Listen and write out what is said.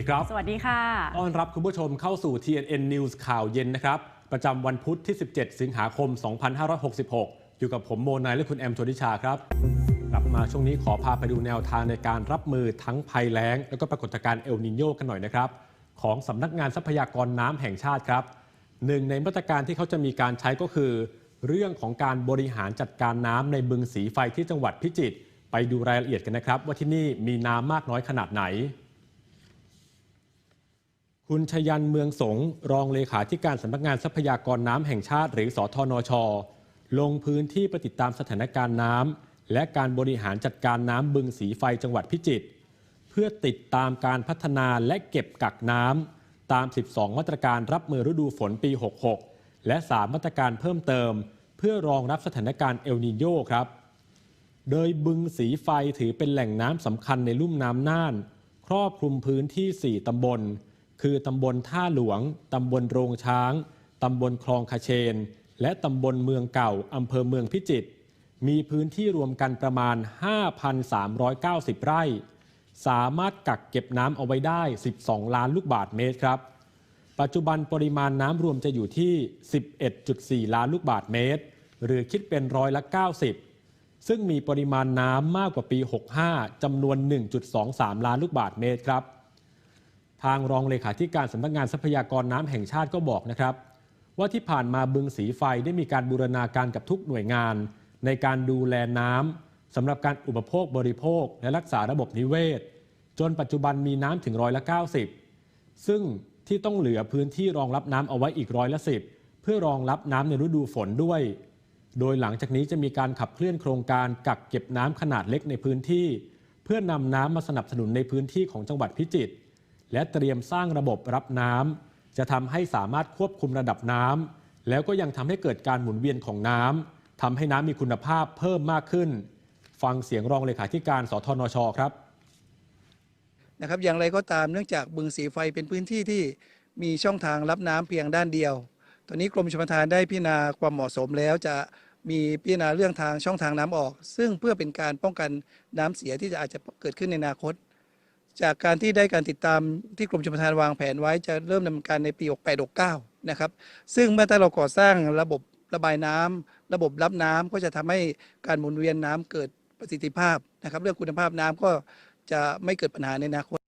วัสดีครับ สวัสดีค่ะ ต้อนรับคุณผู้ชมเข้าสู่ TNN News ข่าวเย็นนะครับ ประจำวันพุธที่ 17 สิงหาคม 2566 อยู่กับผมโมนายและคุณแอมโชติชาครับ กลับมาช่วงนี้ขอพาไปดูแนวทางในการรับมือทั้งภัยแล้ง แล้วก็ปรากฏการณ์เอลนิโยกันหน่อยนะครับ ของสำนักงานทรัพยากรน้ำแห่งชาติครับหนึ่งในมาตรการที่เขาจะมีการใช้ก็คือ เรื่องของการบริหารจัดการน้ำในบึงสีไฟที่จังหวัดพิจิตรไปดูรายละเอียดกันนะครับ ว่าที่นี่มีน้ำมากน้อยขนาดไหน คุณชยันเมืองสงรองเลขาธิการสำนักงานทรัพยากรน้ำแห่งชาติ หรือสทนช ลงพื้นที่ไปติดตามสถานการณ์น้ำและการบริหารจัดการน้ำบึงสีไฟจังหวัดพิจิตรเพื่อติดตามการพัฒนาและเก็บกักน้ำตาม 12 มาตรการรับมือฤดูฝนปี 66 และ 3 มาตรการเพิ่มเติม เพื่อรองรับสถานการณ์เอลนิโยครับ โดยบึงสีไฟถือเป็นแหล่งน้ำสำคัญในลุ่มน้ำน่าน ครอบคลุมพื้นที่ 4 ตำบล คือตำบลท่าหลวง ตำบลโรงช้าง ตำบลคลองคาเชน และตำบลเมืองเก่าอำเภอเมืองพิจิตร มีพื้นที่รวมกันประมาณ 5,390 ไร่ สามารถกักเก็บน้ำเอาไว้ได้ 12 ล้านลูกบาทเมตรครับ ปัจจุบันปริมาณน้ำรวมจะอยู่ที่ 11.4 ล้านลูกบาทเมตร หรือคิดเป็นร้อยละ 90 ซึ่งมีปริมาณน้ำมากกว่าปี 65จำนวน 1.23 ล้านลูกบาทเมตรครับ ทางรองเลขาธิการสำนักงานทรัพยากรน้ำแห่งชาติก็บอกนะครับ ว่าที่ผ่านมาบึงสีไฟได้มีการบูรณาการกับทุกหน่วยงาน ในการดูแลน้ำสำหรับการอุปโภคบริโภค และรักษาระบบนิเวศ จนปัจจุบันมีน้ำถึงร้อยละ 90 ซึ่งที่ต้องเหลือพื้นที่รองรับน้ำเอาไว้อีกร้อยละสิบเพื่อรองรับน้ำในฤดูฝนด้วย โดยหลังจากนี้จะมีการขับเคลื่อนโครงการกักเก็บน้ำขนาดเล็กในพื้นที่ เพื่อนำน้ำมาสนับสนุนในพื้นที่ของจังหวัดพิจิตร และเตรียมสร้างระบบรับน้ำจะทำให้สามารถควบคุมระดับน้ำแล้วก็ยังทำให้เกิดการหมุนเวียนของน้ำทำให้น้ำมีคุณภาพเพิ่มมากขึ้น ฟังเสียงรองเลขาธิการสทนชครับนะครับอย่างไรก็ตามเนื่องจากบึงสีไฟเป็นพื้นที่ที่มีช่องทางรับน้ำเพียงด้านเดียว ตอนนี้กรมชลประทานได้พิจารณาความเหมาะสมแล้วจะมีพิจารณาเรื่องทางช่องทางน้ำออก ซึ่งเพื่อเป็นการป้องกันน้ำเสียที่จะอาจจะเกิดขึ้นในอนาคต จากการที่ได้การติดตามที่กรมชลประทานวางแผนไว้จะเริ่มดำเนินการในปี 6869 นะครับ ซึ่งเมื่อถ้าเราก่อสร้างระบบระบายน้ำระบบรับน้ำก็จะทำให้การหมุนเวียนน้ำเกิดประสิทธิภาพนะครับ เรื่องคุณภาพน้ำก็จะไม่เกิดปัญหาในอนาคต